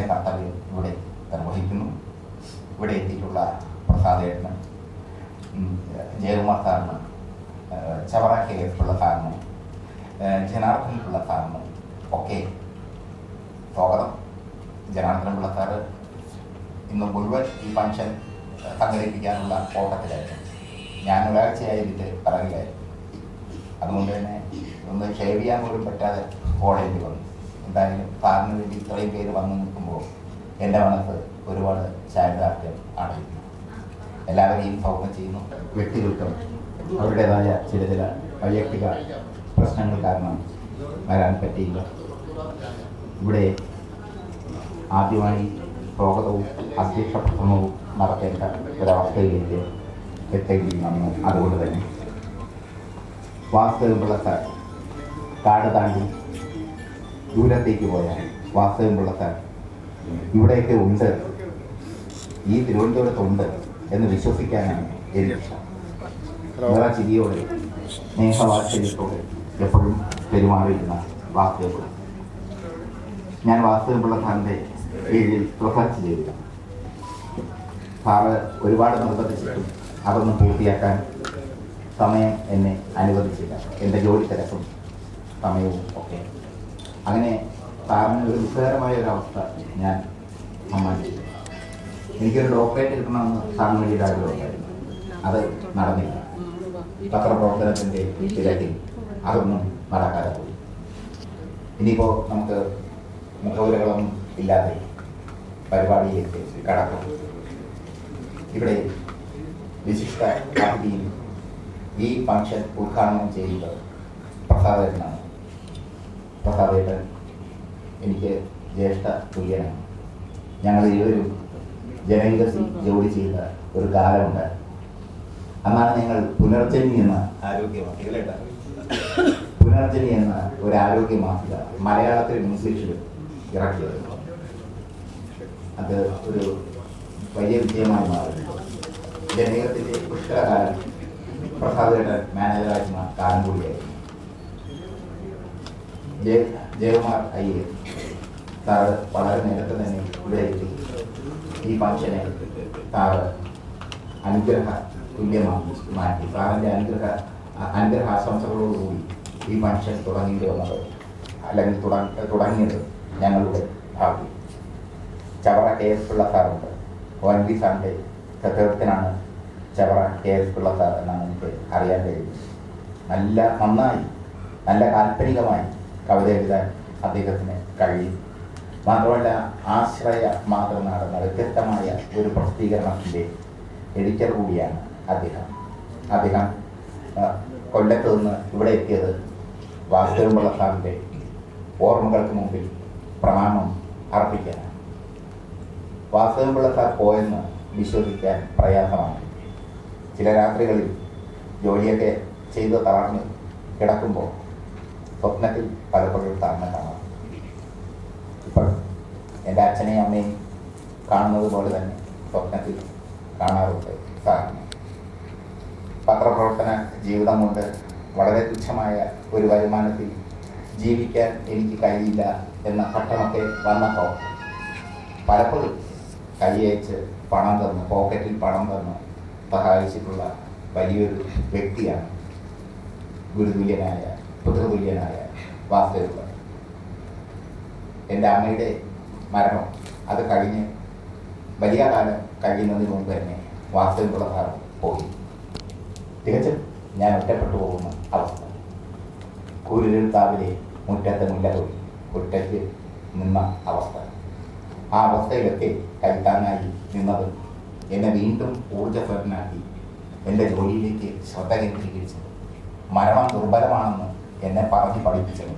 എന്റെ കർത്തവ്യം ഇവിടെ നിർവഹിക്കുന്നു. ഇവിടെ എത്തിയിട്ടുള്ള പ്രസാദേട്ടന് ജയകുമാർ സാറിന് ചവറ കെ എഫുള്ള സാറിന് ജനാർദ്ദനുള്ള സാറിന് ഒക്കെ സ്വാഗതം. ജനാർദ്ദനുള്ള സാറ് ഇന്ന് മുഴുവൻ ഈ ഫംഗ്ഷൻ സംഘടിപ്പിക്കാനുള്ള ഓട്ടത്തിലായിരുന്നു. ഞാൻ ഒരാഴ്ചയായി ഇതിന്റെ പിറകിലായിരുന്നു അതുകൊണ്ട് തന്നെ ഒന്ന് ഷേവ് ചെയ്യാൻ പോലും പറ്റാതെ ഓടേണ്ടി വന്നു. എന്തായാലും സാറിന് വേണ്ടി ഇത്രയും പേര് വന്നു നിൽക്കുമ്പോൾ എന്റെ മനസ്സ് ഒരുപാട് ചാരിതാർത്ഥ്യം അടയുന്നു എല്ലാവരെയും സൗമ്യം ചെയ്യുന്നു. വ്യക്തികൾക്കും അവരുടേതായ ചില ചില വൈയക്തിക പ്രശ്നങ്ങൾ കാരണം വരാൻ പറ്റിയില്ല. ഇവിടെ ആദ്യമായി സ്വാഗതവും അധ്യക്ഷ പ്രസംഗവും നടത്തേണ്ട ഒരവസ്ഥയിലേക്ക് എത്തേണ്ടി വന്നു അതുകൊണ്ട് തന്നെ വാസ്തവമുള്ള കാട് താണ്ടി ദൂരത്തേക്ക് പോയാൽ വാസ്തവം പുള്ളത്താൻ ഇവിടെയൊക്കെ ഉണ്ട്. ഈ തിരുവനന്തപുരത്തുണ്ട് എന്ന് വിശ്വസിക്കാനാണ് എനിക്കിഷ്ടം നിറ ചിരിയോടെ സ്നേഹവാത്സല്യത്തോടെ എപ്പോഴും പെരുമാറിയിരുന്ന വാസ്തവ. ഞാൻ വാസ്തവമുള്ള സാറിന്റെ കീഴിൽ റിസർച്ച് ചെയ്തു സാറ് ഒരുപാട് നിർബന്ധിച്ചിട്ടും അതൊന്നും പൂർത്തിയാക്കാൻ സമയം എന്നെ അനുവദിച്ചില്ല. എന്റെ ജോലി തിരക്കും സമയവും ഒക്കെ. അങ്ങനെ സാറിന് ഒരു നിസ്സാരമായ ഒരു അവസ്ഥ ഞാൻ സമ്മാനിച്ചു. എനിക്കൊരു ഡോക്ടറേറ്റ് കിട്ടണമെന്ന് സാറിന് വേണ്ടിയിട്ട് ആഗ്രഹമുണ്ടായിരുന്നു. അത് നടന്നില്ല. പത്രപ്രവർത്തനത്തിന്റെ തിരക്കിൽ അതൊന്നും നടക്കാതെ പോയി. ഇനിയിപ്പോൾ നമുക്ക് മുഖവുരകളൊന്നും ഇല്ലാതെ പരിപാടിയിലേക്ക് കടക്കും. ഇവിടെ വിശിഷ്ട അതിഥിയും ഈ ഫംഗ്ഷൻ ഉദ്ഘാടനം ചെയ്യുന്നത് പ്രസാദേട്ടനാണ് പ്രസാദേട്ടൻ എനിക്ക് ജ്യേഷ്ഠ തുല്യനാണ് ഞങ്ങൾ ഇരുവരും ജനവികസി ജോലി ചെയ്ത ഒരു കാലമുണ്ട് അന്നാണ് ഞങ്ങൾ പുനർജനി എന്ന കേട്ടോ പുനർജനി എന്ന ഒരു ആരോഗ്യ മാസിക മലയാളത്തിൽ ഇംഗ്ലീഷിലും ഇറക്കിയത് അത് ഒരു വലിയ വിജയമായി മാറി ജനകീയത്തിന്റെ പുഷ്കരകാലം പ്രസാദേട്ടൻ മാനേജറായിരുന്ന കാലം കൂടിയായിരുന്നു ജയ ജയകുമാർ അയ്യർ സാറ് വളരെ നേരത്തെ തന്നെ ഇവിടെ എത്തി. ഈ ഫംഗ്ഷനെ സാറ് അനുഗ്രഹ തുല്യമാക്കി മാറ്റി. സാറിന്റെ അനുഗ്രഹ അനുഗ്രഹ ഈ ഫംഗ്ഷൻ തുടങ്ങേണ്ടി വന്നത് അല്ലെങ്കിൽ തുടങ്ങ തുടങ്ങിയത് ഞങ്ങളുടെ ഭാവി ചവറ കെ എസ് പിള്ള സാറുണ്ട്. ഒ എൻ വി സാറിന്റെ Chavara K S Pillai sir എന്നാണ് എനിക്ക് അറിയാൻ കഴിയുന്നത് നല്ല നന്നായി നല്ല കാൽപ്പനികമായി കവിത എഴുതാൻ അദ്ദേഹത്തിന് കഴിയും. മാത്രമല്ല ആശ്രയ മാത്രം നടന്ന വ്യത്യസ്തമായ ഒരു പ്രസിദ്ധീകരണത്തിന്റെ എഡിറ്റർ കൂടിയാണ് അദ്ദേഹം. അദ്ദേഹം കൊല്ലത്ത് നിന്ന് ഇവിടെ എത്തിയത് വാസുദേവപിള്ള സാറിന്റെ ഓർമ്മകൾക്ക് മുമ്പിൽ പ്രണാമം അർപ്പിക്കാനാണ് വാസുദേവപിള്ള സാർ പോയെന്ന് വിശ്വസിക്കാൻ പ്രയാസമാണ്. ചില രാത്രികളിൽ ജോലിയൊക്കെ ചെയ്ത് തളർന്ന് കിടക്കുമ്പോൾ സ്വപ്നത്തിൽ പലപ്പോഴും താഴ്ന്ന കാണാം ഇപ്പോൾ എന്റെ അച്ഛനെയും അമ്മയും കാണുന്നത് പോലെ തന്നെ സ്വപ്നത്തിൽ കാണാറുണ്ട് സാറിന്. പത്രപ്രവർത്തന ജീവിതം കൊണ്ട് വളരെ തുച്ഛമായ ഒരു വരുമാനത്തിൽ ജീവിക്കാൻ എനിക്ക് കഴിയില്ല എന്ന ഘട്ടമൊക്കെ വന്നപ്പോൾ പലപ്പോഴും കൈയച്ച് പണം തന്ന് പോക്കറ്റിൽ പണം തന്ന് സഹായിച്ചിട്ടുള്ള വലിയൊരു വ്യക്തിയാണ് ഗുരുതുല്യനായ പുത്രതുല്യനായ വാസുദേവ എന്റെ അമ്മയുടെ മരണം അത് കഴിഞ്ഞ് വലിയ കാലം കഴിയുന്നതിന് മുമ്പ് തന്നെ വാസുദേവ സാർ പോയി. തികച്ചും ഞാൻ ഒറ്റപ്പെട്ടു പോകുന്ന അവസ്ഥ. കൂരിരുത്താവിലെ മുറ്റത്തെ മുല്ലതൊഴി ഒറ്റയ്ക്ക് നിന്ന അവസ്ഥ. ആ അവസ്ഥയിലൊക്കെ കൈത്താങ്ങായി നിന്നത് എന്നെ വീണ്ടും ഊർജസ്വരനാക്കി എന്റെ ജോലിയിലേക്ക് ശ്രദ്ധ കേന്ദ്രീകരിച്ചത് മരണം ദുർബലമാണെന്ന് എന്നെ പറഞ്ഞ് പഠിപ്പിച്ചത്.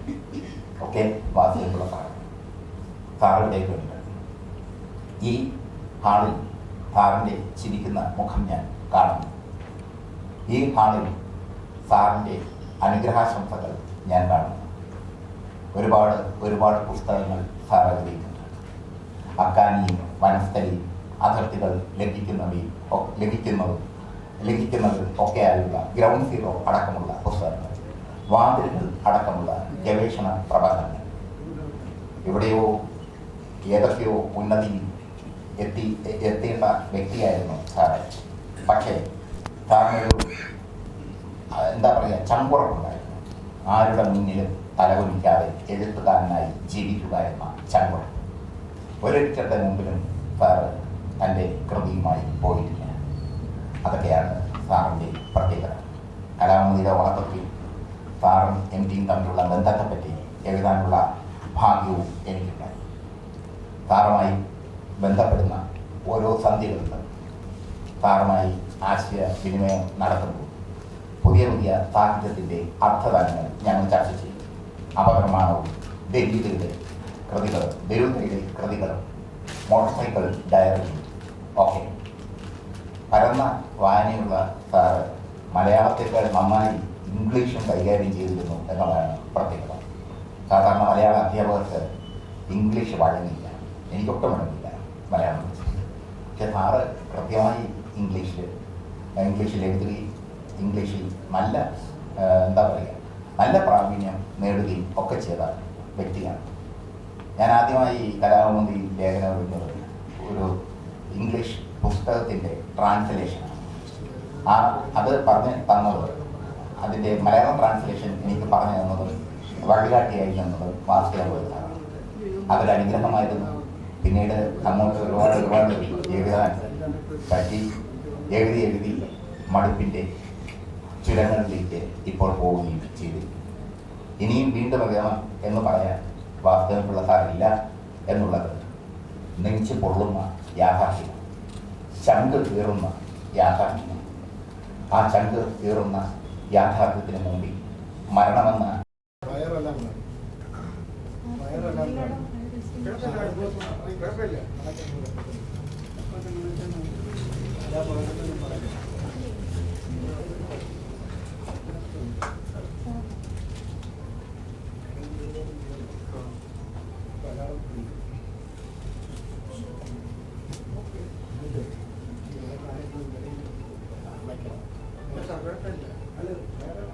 ഒക്കെ വാസിയുള്ള സാറ് സാറിന്റെയൊക്കെയുണ്ട് ഈ ഹാളിൽ സാറിന്റെ ചിരിക്കുന്ന മുഖം ഞാൻ കാണുന്നു. ഈ ഹാളിൽ സാറിന്റെ അനുഗ്രഹാശംസകൾ ഞാൻ കാണുന്നു. ഒരുപാട് ഒരുപാട് പുസ്തകങ്ങൾ സാർ എഴുതിയിട്ടുണ്ട് അക്കാനിയും വനസ്ഥലിയും അതിർത്തികൾ ലംഘിക്കുന്നവയും ലഭിക്കുന്നതും ലംഘിക്കുന്നതും ഒക്കെയായുള്ള ഗ്രൗണ്ട് സീറോ അടക്കമുള്ള പുസ്തകങ്ങൾ. വാതിലുകൾ അടക്കമുള്ള ഗവേഷണ പ്രബന്ധങ്ങൾ. എവിടെയോ ഏതൊക്കെയോ ഉന്നതി എത്തി എത്തേണ്ട വ്യക്തിയായിരുന്നു സാറ് പക്ഷേ താങ്കൾ എന്താ പറയുക ചങ്കുറപ്പുണ്ടായിരുന്നു. ആരുടെ മുന്നിലും തലകുലിക്കാതെ എഴുത്തുകാരനായി ജീവിക്കുക എന്ന ചങ്കുറപ്പ്. ഒരൊറ്റത്തെ മുമ്പിലും സാറ് തന്റെ കൃതിയുമായി പോയിട്ടില്ല. അതൊക്കെയാണ് സാറിന്റെ പ്രത്യേകത. കലാമതിയുടെ വളർത്തത്തിൽ സാറും എം ടിയും തമ്മിലുള്ള ബന്ധത്തെപ്പറ്റി എഴുതാനുള്ള ഭാഗ്യവും എനിക്കുണ്ടായി സാറുമായി ബന്ധപ്പെടുന്ന ഓരോ സന്ധികളിലും സാറുമായി ആശയവിനിമയം നടത്തുമ്പോൾ പുതിയ പുതിയ സാഹിത്യത്തിന്റെ അർത്ഥതലങ്ങൾ ഞങ്ങൾ ചർച്ച ചെയ്യും. അപകടമാണവും ദരിദ്രയുടെ കൃതികളും ദരിദ്രയുടെ കൃതികളും മോട്ടോർ സൈക്കിൾ ഡയറി ഒക്കെ. പരന്ന വായനയുള്ള സാറ് മലയാളത്തേക്കാൾ നന്നായി ഇംഗ്ലീഷും കൈകാര്യം ചെയ്തിരുന്നു എന്നുള്ളതാണ് പ്രത്യേകത സാധാരണ മലയാള അധ്യാപകർക്ക് ഇംഗ്ലീഷ് വഴങ്ങില്ല. എനിക്കൊട്ടും വഴങ്ങില്ല മലയാളം പക്ഷെ സാറ് കൃത്യമായി ഇംഗ്ലീഷിൽ ഇംഗ്ലീഷിൽ എഴുതുകയും ഇംഗ്ലീഷിൽ നല്ല എന്താ പറയുക നല്ല പ്രാവീണ്യം നേടുകയും ഒക്കെ ചെയ്ത വ്യക്തിയാണ്. ഞാൻ ആദ്യമായി കലാമന്ത്രി ലേഖനം എഴുതുന്നത് ഒരു ഇംഗ്ലീഷ് പുസ്തകത്തിന്റെ ട്രാൻസ്ലേഷനാണ്. ആ അത് പറഞ്ഞ് തന്നത് അതിന്റെ മലയാളം ട്രാൻസ്ലേഷൻ എനിക്ക് പറഞ്ഞു തന്നത് വഴികാട്ടിയായി തന്നത് വാസുദേവനാണ് അതൊരു അനുഗ്രഹമായിരുന്നു പിന്നീട് അങ്ങോട്ട് ഒരുപാട് ഒരുപാട് എഴുതാൻ പറ്റി എഴുതി എഴുതി മടുപ്പിന്റെ ചുരങ്ങളിലേക്ക് ഇപ്പോൾ പോവുകയും ചെയ്തു. ഇനിയും വീണ്ടും അറിയണം എന്ന് പറയാൻ വാസ്തവമുള്ള സാറില്ല എന്നുള്ളത് നെഞ്ച് പൊള്ളുന്ന യാഥാർത്ഥ്യം ചങ്ക് കീറുന്ന യാഥാർത്ഥ്യം ആ ചങ്ക് കീറുന്ന യാഥാർത്ഥ്യത്തിന് മുമ്പിൽ മരണമെന്ന Gracias. Hello.